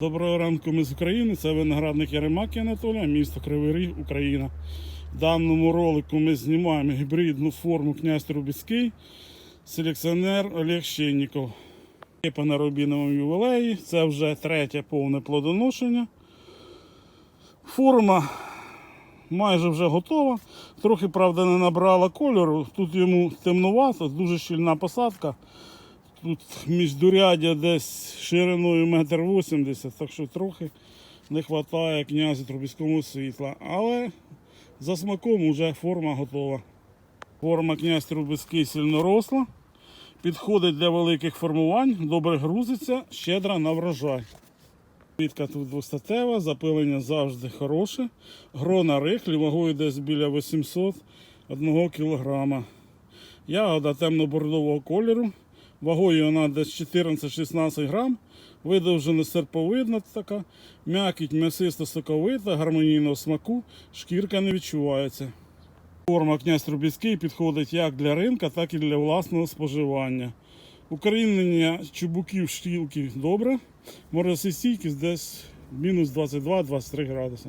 Доброго ранку, ми з України. Це виноградник Яремаки Анатолія, місто Кривий Ріг, Україна. В даному ролику ми знімаємо гібридну форму князь Трубіцький, селекціонер Олег Щенніков. Є по наробіновому ювілеї. Це вже третє повне плодоношення. Форма майже вже готова. Трохи, правда, не набрала кольору. Тут йому темнувато, дуже щільна посадка. Тут міждурядя десь шириною метр вісімдесят, так що трохи не вистачає князю Трубіському світла. Але за смаком вже форма готова. Форма князь Трубіський сильно росла, підходить для великих формувань, добре грузиться, щедра на врожай. Квітка тут двостатева, запилення завжди хороше. Грона рихлі, вагою десь біля 801 кг. Ягода темно-бордового кольору. Вагою вона десь 14-16 грам. Видовжена серповидна така, м'якіть м'ясисто соковита, гармонійного смаку, шкірка не відчувається. Форма князь Трубіцький підходить як для ринка, так і для власного споживання. Укорінення чубуків штілки добре, морозостійкість десь мінус 22-23 градуси.